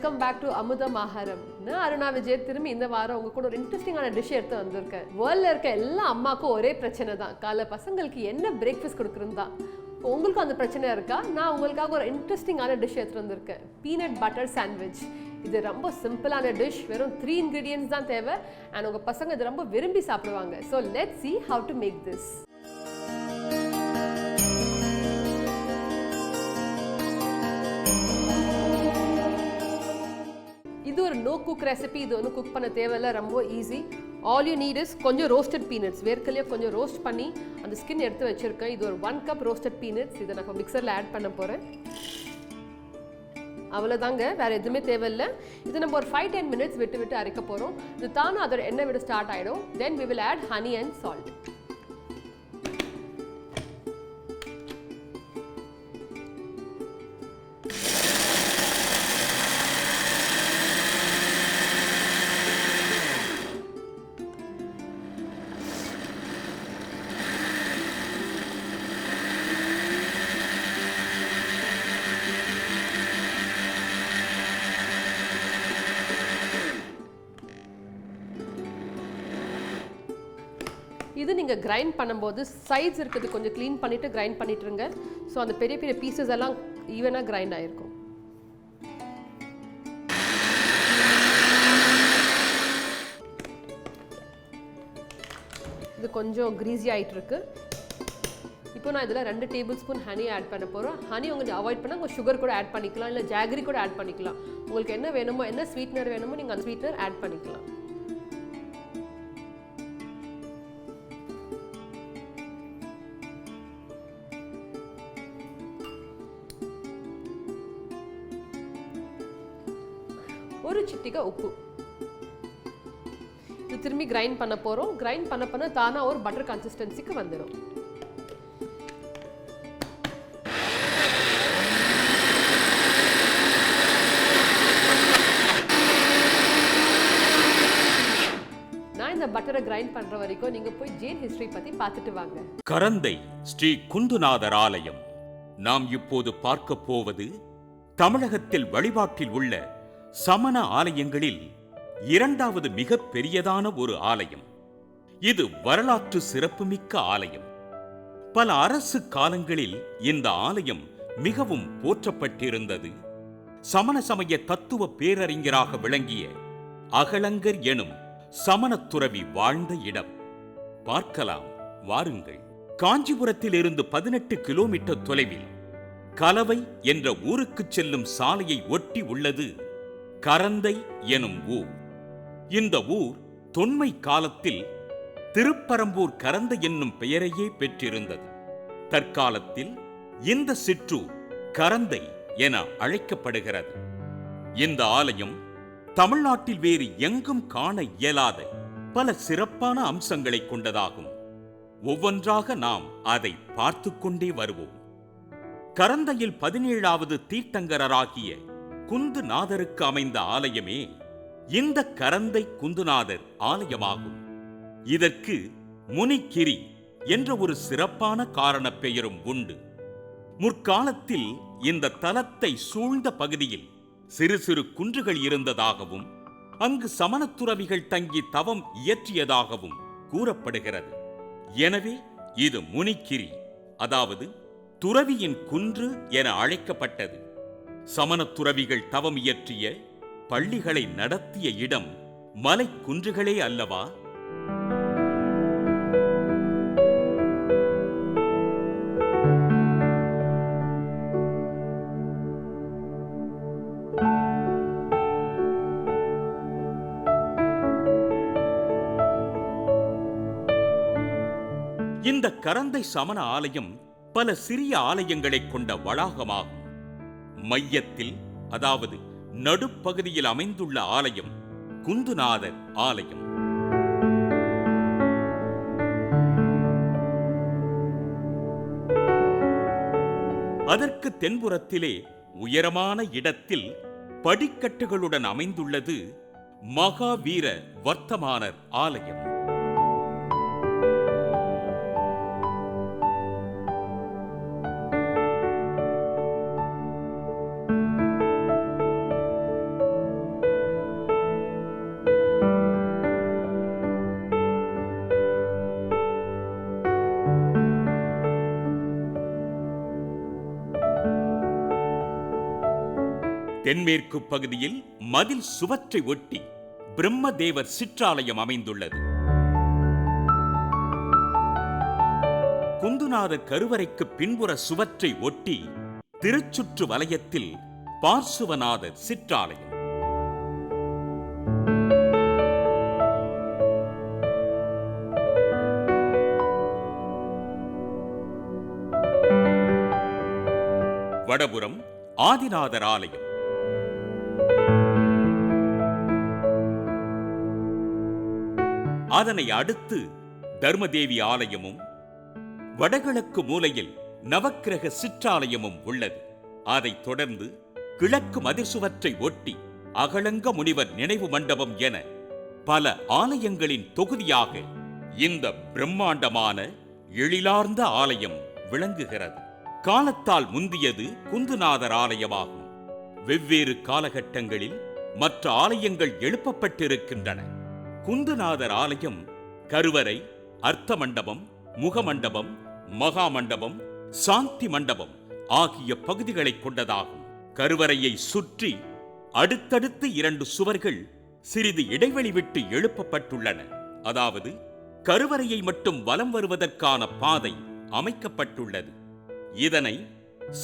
Welcome back to அமுதம் ஆகாரம் நான் அருணா விஜய். திரும்பி இந்த வாரம் உங்க கூட ஒரு இன்ட்ரெஸ்டிங்கான டிஷ் எடுத்து வந்திருக்கேன். வேர்ல்ட்ல இருக்க எல்லா அம்மாக்கும் ஒரே பிரச்சனை தான். காலை பசங்களுக்கு என்ன பிரேக்ஃபாஸ்ட் கொடுக்குறது தான். உங்களுக்கும் அந்த பிரச்சனை இருக்கா? நான் உங்களுக்காக ஒரு இன்ட்ரெஸ்டிங்கான டிஷ் எடுத்து வந்திருக்கேன். பீனட் பட்டர் சாண்ட்விச் இது ரொம்ப சிம்பிளான டிஷ் வெறும் த்ரீ இன்க்ரீடியன்ஸ் தான் தேவை. அண்ட் உங்க பசங்க இது ரொம்ப விரும்பி சாப்பிடுவாங்க. So let see how to make this ஒரு நோ குக் ரெசிபி இது வந்து குக் பண்ண தேவையில்ல ரொம்ப easy all you need is கொஞ்சம் ரோஸ்டட் பீனட்ஸ் வேர்க்கலையே கொஞ்சம் ரோஸ்ட் பண்ணி அந்த ஸ்கின் எடுத்து வச்சிருக்கேன். இது ஒரு ஒன் கப் ரோஸ்டட் பீனட்ஸ் இதை நான் மிக்சரில் ஆட் பண்ண போகிறேன் அவ்வளோதாங்க வேறு எதுவுமே தேவையில்லை. இது நம்ம ஒரு ஃபைவ் டென் மினிட்ஸ் விட்டு விட்டு அரைக்க போகிறோம் இது தானும் அதோட எண்ணெய் விட ஸ்டார்ட் ஆகிடும் then we will add honey and salt நீங்கள் கிரைண்ட் பண்ணும்போது சைட்ஸ் இருக்குது கொஞ்சம் க்ளீன் பண்ணிவிட்டு கிரைண்ட் பண்ணிட்டுருங்க ஸோ அந்த பெரிய பெரிய பீசஸ் எல்லாம் ஈவனாக கிரைண்ட் ஆகிருக்கும் இது கொஞ்சம் க்ரீஸி ஆகிட்டுருக்கு இப்போ நான் இதில் ரெண்டு டேபிள் ஸ்பூன் ஹனி ஆட் பண்ண போகிறோம் ஹனி உங்களுக்கு அவாய்ட் பண்ணால் உங்கள் சுகர் கூட ஆட் பண்ணிக்கலாம் இல்லை ஜாகரி கூட ஆட் பண்ணிக்கலாம். உங்களுக்கு என்ன வேணுமோ என்ன ஸ்வீட்னர் வேணுமோ நீங்கள் அந்த ஸ்வீட்னர் ஆட் பண்ணிக்கலாம். ஒரு உப்பு. இது திரும்பி கிரைண்ட் பண்ண போகிறோம் கிரைண்ட் பண்ண பண்ண தானாக ஒரு பட்டர் கன்சிஸ்டன்சிக்கு வந்துடும் நான் இந்த பட்டரை கிரைண்ட் பண்ற வரைக்கும் நீங்க போய் ஜெயின் ஹிஸ்டரி பத்தி பார்த்துட்டு வாங்க. கரந்தை ஸ்ரீ குந்துநாதர் ஆலயம். நாம் இப்போது பார்க்க போவது தமிழகத்தில் வழிபாட்டில் உள்ள சமண ஆலயங்களில் இரண்டாவது மிக பெரியதான ஒரு ஆலயம். இது வரலாற்று சிறப்புமிக்க ஆலயம். பல அரசு காலங்களில் இந்த ஆலயம் மிகவும் போற்றப்பட்டிருந்தது. சமண சமய தத்துவ பேரறிஞராக விளங்கிய அகலங்கர் எனும் சமணத்துறவி வாழ்ந்த இடம். பார்க்கலாம் வாருங்கள். காஞ்சிபுரத்தில் இருந்து பதினெட்டு கிலோமீட்டர் தொலைவில் கலவை என்ற ஊருக்குச் செல்லும் சாலையை ஒட்டி உள்ளது கரந்தை எனும் ஊர். இந்த ஊர் தொன்மை காலத்தில் திருப்பரம்பூர் கரந்தை என்னும் பெயரையே பெற்றிருந்தது. தற்காலத்தில் இந்த சிற்றூர் கரந்தை என அழைக்கப்படுகிறது. இந்த ஆலயம் தமிழ்நாட்டில் வேறு எங்கும் காண இயலாத பல சிறப்பான அம்சங்களை கொண்டதாகும். ஒவ்வொன்றாக நாம் அதை பார்த்து கொண்டே வருவோம். கரந்தையில் பதினேழாவது தீர்த்தங்கரராகிய குந்துநாதருக்கு அமைந்த ஆலயமே இந்த கரந்தை குந்துநாதர் ஆலயமாகும். இதற்கு முனிகிரி என்ற ஒரு சிறப்பான காரணப் பெயரும் உண்டு. முற்காலத்தில் இந்த தலத்தை சூழ்ந்த பகுதியில் சிறு சிறு குன்றுகள் இருந்ததாகவும் அங்கு சமணத்துறவிகள் தங்கி தவம் இயற்றியதாகவும் கூறப்படுகிறது. எனவே இது முனிகிரி அதாவது துறவியின் குன்று என அழைக்கப்பட்டது. சமணத்துறவிகள் தவம் இயற்றிய பள்ளிகளை நடத்திய இடம் மலைக்குன்றுகளே அல்லவா? இந்த கரந்தை சமண ஆலயம் பல சிறிய ஆலயங்களைக் கொண்ட வளாகமாகும். மையத்தில் அதாவது நடுப்பகுதியில் அமைந்துள்ள ஆலயம் குந்துநாதர் ஆலயம். அதற்கு தென்புறத்திலே உயரமான இடத்தில் படிக்கட்டுகளுடன் அமைந்துள்ளது மகாவீர வர்த்தமானர் ஆலயம். தென்மேற்கு பகுதியில் மதில் சுவற்றை ஒட்டி பிரம்மதேவர் சிற்றாலயம் அமைந்துள்ளது. குந்துநாதர் கருவறைக்கு பின்புற சுவற்றை ஒட்டி திருச்சுற்று வலயத்தில் பார்சுவநாதர் சிற்றாலயம். வடபுறம் ஆதிநாதர் ஆலயம். அதனை அடுத்து தர்மதேவி ஆலயமும் வடகிழக்கு மூலையில் நவக்கிரக சிற்றாலயமும் உள்ளது. அதைத் தொடர்ந்து கிழக்கு மதிர்சுவற்றை ஒட்டி அகலங்க முனிவர் நினைவு மண்டபம் என பல ஆலயங்களின் தொகுதியாக இந்த பிரம்மாண்டமான எழிலார்ந்த ஆலயம் விளங்குகிறது. காலத்தால் முந்தியது குந்துநாதர் ஆலயமாகும். வெவ்வேறு காலகட்டங்களில் மற்ற ஆலயங்கள் எழுப்பப்பட்டிருக்கின்றன. குந்துநாதர் ஆலயம் கருவறை அர்த்த மண்டபம் முகமண்டபம் மகா மண்டபம் சாந்தி மண்டபம் ஆகிய பகுதிகளை கொண்டதாகும். கருவறையை சுற்றி அடுத்தடுத்து இரண்டு சுவர்கள் சிறிது இடைவெளி விட்டு எழுப்பப்பட்டுள்ளன. அதாவது கருவறையை மட்டும் வலம் வருவதற்கான பாதை அமைக்கப்பட்டுள்ளது. இதனை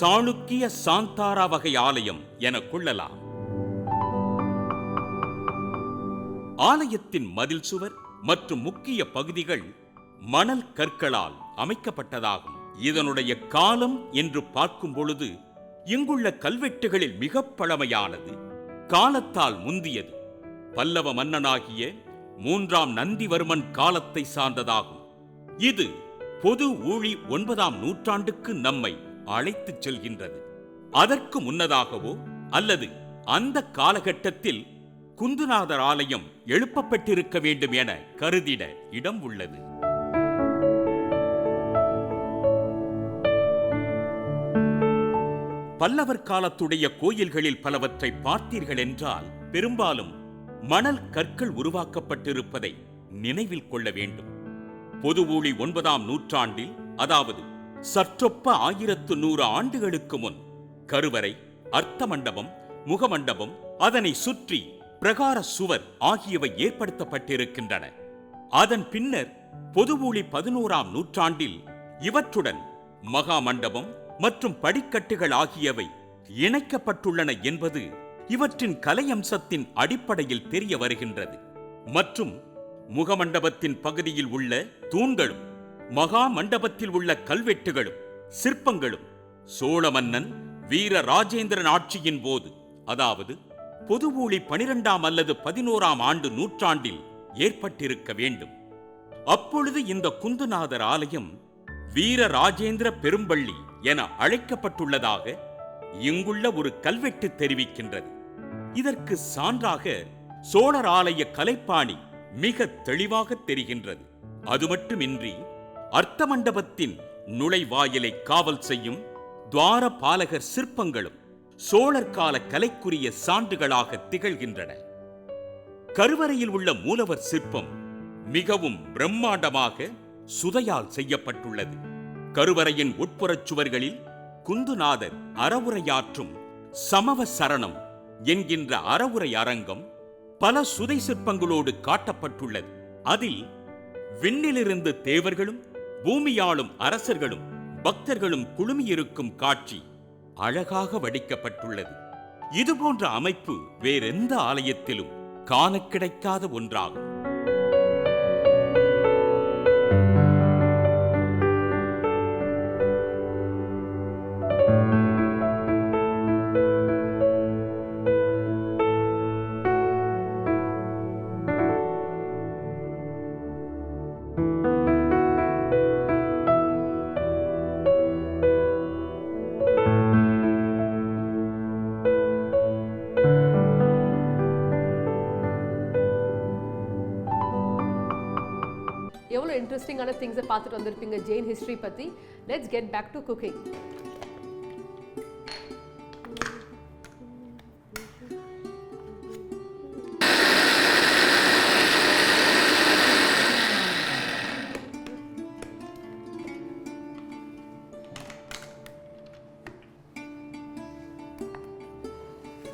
சாளுக்கிய சாந்தாரா வகை ஆலயம் என கொள்ளலாம். ஆலயத்தின் மதில் சுவர் மற்றும் முக்கிய பகுதிகள் மணல் கற்களால் அமைக்கப்பட்டதாகும். இதனுடைய காலம் என்று பார்க்கும் பொழுது இங்குள்ள கல்வெட்டுகளில் மிக பழமையானது. காலத்தால் முந்தியது. பல்லவ மன்னனாகிய மூன்றாம் நந்திவர்மன் காலத்தை சார்ந்ததாகும். இது பொது ஊழி ஒன்பதாம் நூற்றாண்டுக்கு நம்மை அழைத்துச் செல்கின்றது. அதற்கு முன்னதாகவோ அல்லது அந்த காலகட்டத்தில் குந்துநாதர் ஆலயம் எழுப்பப்பட்டிருக்க வேண்டும் என கருதிட இடம் உள்ளது. பல்லவர் காலத்துடைய கோயில்களில் பலவற்றை பார்த்தீர்கள் என்றால் பெரும்பாலும் மணல் கற்கள் உருவாக்கப்பட்டிருப்பதை நினைவில் கொள்ள வேண்டும். பொது ஊழி ஒன்பதாம் நூற்றாண்டில் அதாவது சற்றொப்ப ஆயிரத்து நூறு ஆண்டுகளுக்கு முன் கருவறை அர்த்த மண்டபம் முகமண்டபம் அதனை சுற்றி பிரகார சுவர் ஆகியவை ஏற்படுத்தப்பட்டிருக்கின்றன. அதன் பின்னர் பொது பதினோராம் நூற்றாண்டில் இவற்றுடன் மகா மண்டபம் மற்றும் படிக்கட்டுகள் ஆகியவை இணைக்கப்பட்டுள்ளன என்பது இவற்றின் கலையம்சத்தின் அடிப்படையில் தெரிய வருகின்றது. மற்றும் முகமண்டபத்தின் பகுதியில் உள்ள தூண்களும் மகா மண்டபத்தில் உள்ள கல்வெட்டுகளும் சிற்பங்களும் சோழ மன்னன் வீர ராஜேந்திரன் ஆட்சியின் போது அதாவது பொதுவூழி பனிரெண்டாம் அல்லது பதினோராம் ஆண்டு நூற்றாண்டில் ஏற்பட்டிருக்க வேண்டும். அப்பொழுது இந்த குந்துநாதர் ஆலயம் வீர ராஜேந்திர பெரும்பள்ளி என அழைக்கப்பட்டுள்ளதாக இங்குள்ள ஒரு கல்வெட்டு தெரிவிக்கின்றது. இதற்கு சான்றாக சோழர் ஆலய கலைப்பாணி மிக தெளிவாக தெரிகின்றது. அது மட்டுமின்றி அர்த்த மண்டபத்தின் நுழைவாயிலை காவல் செய்யும் துவார பாலகர் சிற்பங்களும் சோழர் கால கலைக்குரிய சான்றுகளாக திகழ்கின்றன. கருவறையில் உள்ள மூலவர் சிற்பம் மிகவும் பிரம்மாண்டமாக சுதையால் செய்யப்பட்டுள்ளது. கருவறையின் உட்புறச் சுவர்களில் குந்துநாதர் அறவுரையாற்றும் சமவ சரணம் என்கின்ற அறவுரை அரங்கம் பல சுதை சிற்பங்களோடு காட்டப்பட்டுள்ளது. அதில் விண்ணிலிருந்து தேவர்களும் பூமியாளும் அரசர்களும் பக்தர்களும் குழுமியிருக்கும் காட்சி அழகாக வடிக்கப்பட்டுள்ளது. இதுபோன்ற அமைப்பு வேறெந்த ஆலயத்திலும் காண கிடைக்காத ஒன்றாகும். இன்ட்ரெஸ்டிங்கான திங்ஸை பார்த்துட்டு வந்திருப்பீங்க ஜெயின் ஹிஸ்ட்ரி பற்றி let's get back to cooking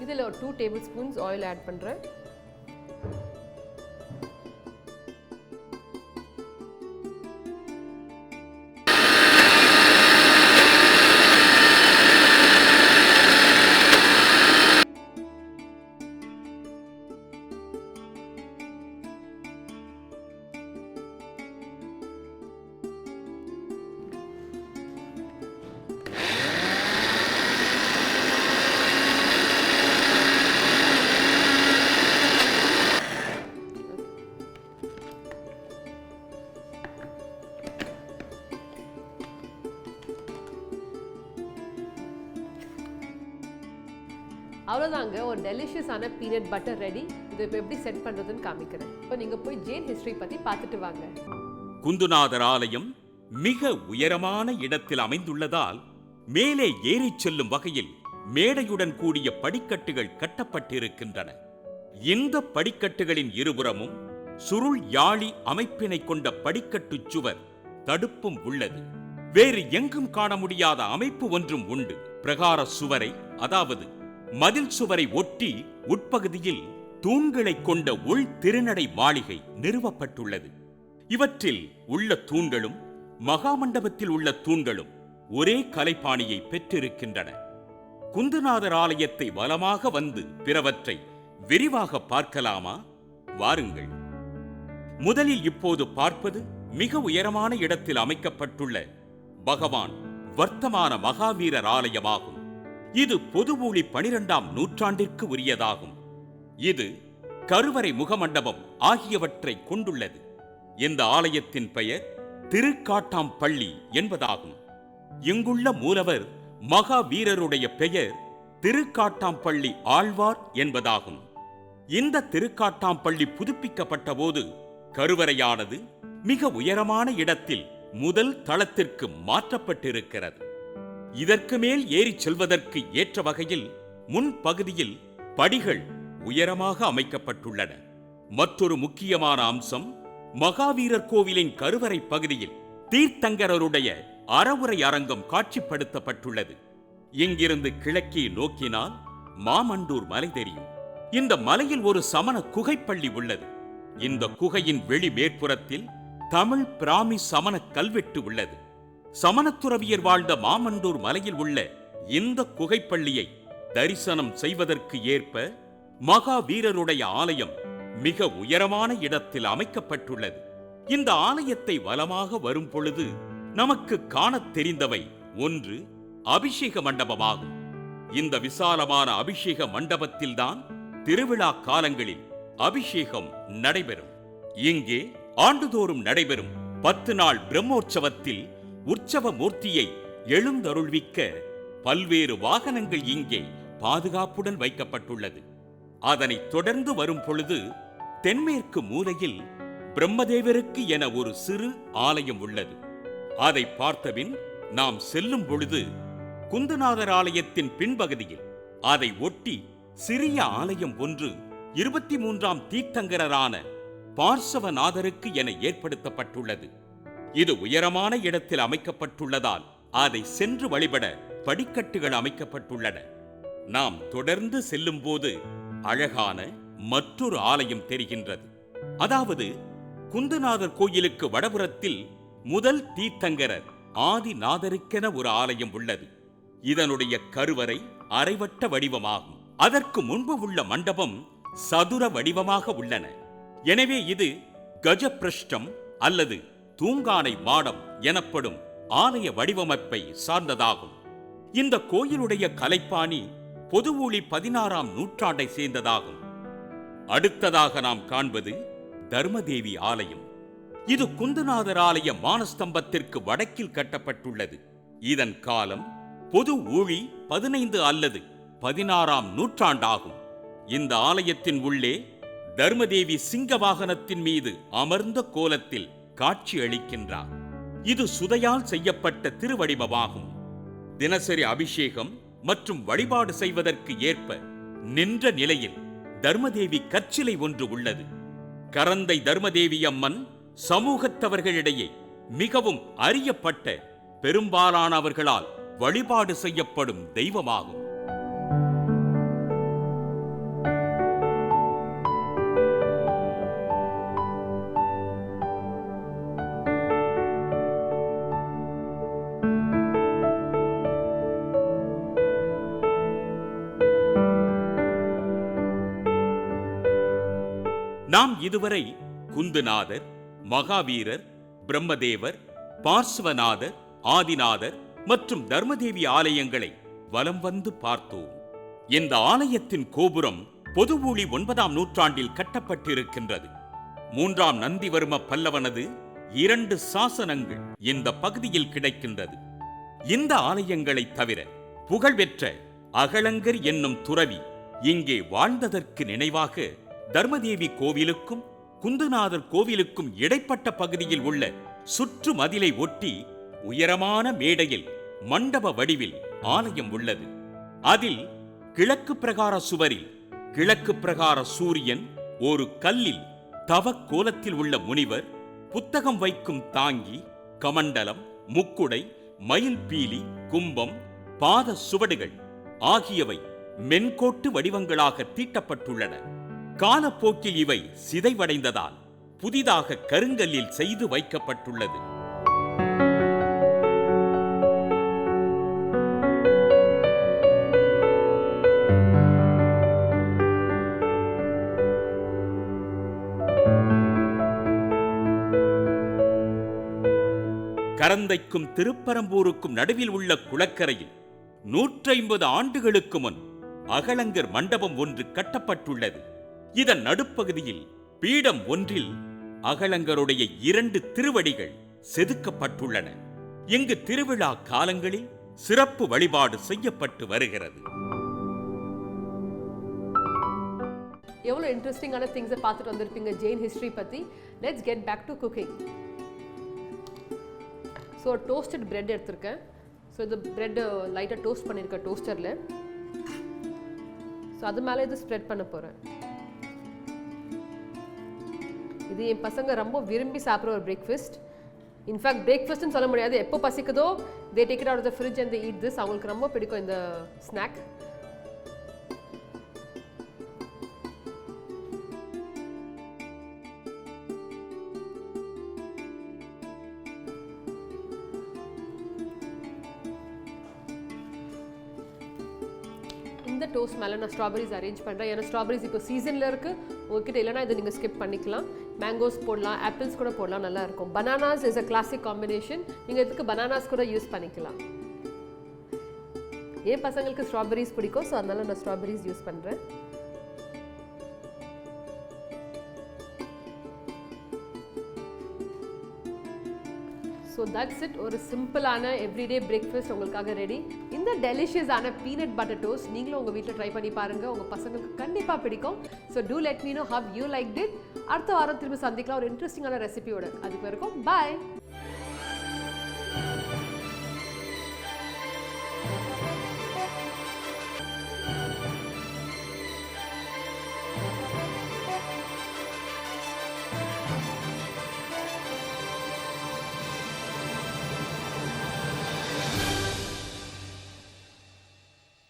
இதில் ஒரு two tablespoons oil add பண்ணுறேன் அவ்வளோதாங்க ஒரு டெலிஷியஸான பீனட் பட்டர் ரெடி இது இப்போ எப்படி செட் பண்ணுறதுன்னு காமிக்கிறேன். இப்போ நீங்கள் போய் ஜெயின் ஹிஸ்ட்ரி பற்றி பார்த்துட்டு வாங்க. குந்துநாதர் ஆலயம் மிக உயரமான இடத்தில் அமைந்துள்ளதால் மேலே ஏறிச் செல்லும் வகையில் மேடையுடன் கூடிய படிக்கட்டுகள் கட்டப்பட்டிருக்கின்றன. இந்த படிக்கட்டுகளின் இருபுறமும் சுருள் யாழி அமைப்பினை கொண்ட படிக்கட்டு சுவர் தடுப்பும் உள்ளது. வேறு எங்கும் காண முடியாத அமைப்பு ஒன்றும் உண்டு. பிரகார சுவரை அதாவது மதில் சுவரை ஒட்டி உட்பகுதியில் தூண்களைக் கொண்ட உள் திருநடை மாளிகை நிறுவப்பட்டுள்ளது. இவற்றில் உள்ள தூண்களும் மகாமண்டபத்தில் உள்ள தூண்களும் ஒரே கலைப்பாணியை பெற்றிருக்கின்றன. குந்துநாதர் ஆலயத்தை வலமாக வந்து பிறவற்றை விரிவாக பார்க்கலாமா? வாருங்கள். முதலில் இப்போது பார்ப்பது மிக உயரமான இடத்தில் அமைக்கப்பட்டுள்ள பகவான் வர்த்தமான மகாவீரர் ஆலயமாகும். இது பொதுவூழி பனிரெண்டாம் நூற்றாண்டிற்கு உரியதாகும். இது கருவறை முகமண்டபம் ஆகியவற்றை கொண்டுள்ளது. இந்த ஆலயத்தின் பெயர் திருக்காட்டாம்பள்ளி என்பதாகும். இங்குள்ள மூலவர் மகாவீரருடைய பெயர் திருக்காட்டாம்பள்ளி ஆழ்வார் என்பதாகும். இந்த திருக்காட்டாம்பள்ளி புதுப்பிக்கப்பட்ட போது கருவறையானது மிக உயரமான இடத்தில் முதல் தளத்திற்கு மாற்றப்பட்டிருக்கிறது. இதற்கு மேல் ஏறிச் செல்வதற்கு ஏற்ற வகையில் முன்பகுதியில் படிகள் உயரமாக அமைக்கப்பட்டுள்ளன. மற்றொரு முக்கியமான அம்சம் மகாவீரர் கோவிலின் கருவறை பகுதியில் தீர்த்தங்கரருடைய அறவுரை அரங்கம் காட்சிப்படுத்தப்பட்டுள்ளது. இங்கிருந்து கிழக்கே நோக்கினால் மாமண்டூர் மலை தெரியும். இந்த மலையில் ஒரு சமண குகைப்பள்ளி உள்ளது. இந்த குகையின் வெளி மேற்புறத்தில் தமிழ் பிராமி சமண கல்வெட்டு உள்ளது. சமணத்துறவியர் வாழ்ந்த மாமண்டூர் மலையில் உள்ள இந்த குகைப்பள்ளியை தரிசனம் செய்வதற்கு ஏற்ப மகாவீரருடைய ஆலயம் மிக உயரமான இடத்தில் அமைக்கப்பட்டுள்ளது. இந்த ஆலயத்தை வலமாக வரும் பொழுது நமக்கு காணத் தெரிந்தவை ஒன்று அபிஷேக மண்டபமாகும். இந்த விசாலமான அபிஷேக மண்டபத்தில்தான் திருவிழா காலங்களில் அபிஷேகம் நடைபெறும். இங்கே ஆண்டுதோறும் நடைபெறும் பத்து நாள் பிரம்மோற்சவத்தில் உற்சவ மூர்த்தியை எழுந்தருள்விக்க பல்வேறு வாகனங்கள் இங்கே பாதுகாப்புடன் வைக்கப்பட்டுள்ளது. அதனைத் தொடர்ந்து வரும் பொழுது தென்மேற்கு மூலையில் பிரம்மதேவருக்கு என ஒரு சிறு ஆலயம் உள்ளது. அதை பார்த்தபின் நாம் செல்லும் பொழுது குந்தநாதர் ஆலயத்தின் பின்பகுதியில் அதை ஒட்டி சிறிய ஆலயம் ஒன்று இருபத்தி மூன்றாம் தீர்த்தங்கரரான பார்சவநாதருக்கு என ஏற்படுத்தப்பட்டுள்ளது. இது உயரமான இடத்தில் அமைக்கப்பட்டுள்ளதால் அதை சென்று வழிபட படிக்கட்டுகள் அமைக்கப்பட்டுள்ளன. நாம் தொடர்ந்து செல்லும்போது அழகான மற்றொரு ஆலயம் தெரிகின்றது. அதாவது குந்தநாதர் கோயிலுக்கு வடபுறத்தில் முதல் தீர்த்தங்கரர் ஆதிநாதருக்கென ஒரு ஆலயம் உள்ளது. இதனுடைய கருவறை அரைவட்ட வடிவமாகும். அதற்கு முன்பு உள்ள மண்டபம் சதுர வடிவமாக உள்ளன. எனவே இது கஜபிரஷ்டம் அல்லது தூங்கானை மாடம் எனப்படும் ஆலய வடிவமைப்பை சார்ந்ததாகும். இந்த கோயிலுடைய கலைப்பாணி பொதுவூழி பதினாறாம் நூற்றாண்டை சேர்ந்ததாகும். அடுத்ததாக நாம் காண்பது தர்மதேவி ஆலயம். இது குந்தநாதர் ஆலய மானஸ்தம்பத்திற்கு வடக்கில் கட்டப்பட்டுள்ளது. இதன் காலம் பொது ஊழி பதினைந்து அல்லது பதினாறாம் நூற்றாண்டாகும். இந்த ஆலயத்தின் உள்ளே தர்மதேவி சிங்க வாகனத்தின் மீது அமர்ந்த கோலத்தில் காட்சி அளிக்கின்றார். இது சுதையால் செய்யப்பட்ட திருவடிவமாகும். தினசரி அபிஷேகம் மற்றும் வழிபாடு செய்வதற்கு ஏற்ப நின்ற நிலையில் தர்மதேவி கற்சிலை ஒன்று உள்ளது. கரந்தை தர்மதேவி அம்மன் சமூகத்தவர்களிடையே மிகவும் அறியப்பட்ட பெரும்பாலானவர்களால் வழிபாடு செய்யப்படும் தெய்வமாகும். நாம் இதுவரை குந்துநாதர் மகாவீரர் பிரம்மதேவர் பார்ஸ்வநாதர் ஆதிநாதர் மற்றும் தர்மதேவி ஆலயங்களை வலம் வந்து பார்த்தோம். இந்த ஆலயத்தின் கோபுரம் பொதுவூழி ஒன்பதாம் நூற்றாண்டில் கட்டப்பட்டிருக்கின்றது. மூன்றாம் நந்திவர்ம பல்லவனது இரண்டு சாசனங்கள் இந்த பகுதியில் கிடைக்கின்றது. இந்த ஆலயங்களை தவிர புகழ்பெற்ற அகலங்கர் என்னும் துறவி இங்கே வாழ்ந்ததற்கு நினைவாக தர்மதேவி கோவிலுக்கும் குந்துநாதர் கோவிலுக்கும் இடைப்பட்ட பகுதியில் உள்ள சுற்று மதிலை ஒட்டி உயரமான மேடையில் மண்டப வடிவில் ஆலயம் உள்ளது. அதில் கிழக்கு பிரகார சுவரில் கிழக்கு பிரகார சூரியன் ஒரு கல்லில் தவக்கோலத்தில் உள்ள முனிவர் புத்தகம் வைக்கும் தாங்கி கமண்டலம் முக்குடை மயில் பீலி கும்பம் பாத சுவடுகள் ஆகியவை மென்கோட்டு வடிவங்களாக தீட்டப்பட்டுள்ளன. காலப்போக்கில் இவை சிதைவடைந்ததால் புதிதாக கருங்கல்லில் செய்து வைக்கப்பட்டுள்ளது. கரந்தைக்கும் திருப்பரம்பூருக்கும் நடுவில் உள்ள குளக்கரையில் நூற்றைம்பது ஆண்டுகளுக்கு முன் அகலங்கர் மண்டபம் ஒன்று கட்டப்பட்டுள்ளது. இதன் நடுப்பகுதியில் பீடம் ஒன்றில் அகலங்கருடைய இரண்டு திருவடிகள் செதுக்கப்பட்டுள்ளன. இங்கு திருவிழா காலங்களில் சிறப்பு வழிபாடு செய்யப்பட்டு வருகிறது. எவ்வளோ இன்ட்ரெஸ்டிங்கான திங்ஸை பார்த்துட்டு வந்திருப்பீங்க ஜெயின் ஹிஸ்ட்ரி பற்றி let's get back to cooking so toasted bread எடுத்திருக்கேன். ஸோ இது பிரெட்டு லைட்டாக டோஸ்ட் பண்ணியிருக்கேன் டோஸ்டரில் ஸோ அது மேலே இது ஸ்ப்ரெட் பண்ண போகிறேன் இது என் பசங்க ரொம்ப விரும்பி சாப்பிட்ற ஒரு பிரேக்ஃபாஸ்ட் இன்ஃபேக்ட் பிரேக்ஃபாஸ்ட்னு சொல்ல முடியாது. எப்போ பசிக்குதோ they take it out the fridge and eat this அவங்களுக்கு ரொம்ப பிடிக்கும் இந்த ஸ்நாக் இந்த டோஸ்ட் மேலே நான் ஸ்ட்ராபெரிஸ் அரேஞ்ச் பண்ணுறேன் ஏன்னா ஸ்ட்ராபெரிஸ் இப்போ சீசனில் இருக்குது உங்ககிட்ட இல்லைனா இதை நீங்கள் ஸ்கிப் பண்ணிக்கலாம். மேங்கோஸ் போடலாம் ஆப்பிள்ஸ் கூட போடலாம் நல்லா இருக்கும் bananas is a classic combination நீங்கள் இதுக்கு பனானாஸ் கூட யூஸ் பண்ணிக்கலாம். என் பசங்களுக்கு ஸ்ட்ராபெரிஸ் பிடிக்கும்? ஸோ அதனால நான் ஸ்ட்ராபெரிஸ் யூஸ் பண்ணுறேன் ஸோ தட்ஸ் இட் ஒரு சிம்பிளான எவ்ரிடே பிரேக்ஃபாஸ்ட் உங்களுக்காக ரெடி இந்த டெலிஷியஸான பீனட் பட்டர் டோஸ்ட் நீங்களும் உங்கள் வீட்டில் ட்ரை பண்ணி பாருங்கள் உங்கள் பசங்களுக்கு கண்டிப்பாக பிடிக்கும். So do let me know how you liked it அடுத்த வாரம் திரும்ப சந்திக்கலாம். ஒரு இன்ட்ரெஸ்டிங்கான ரெசிபியோட அதுக்கு வரைக்கும் பாய்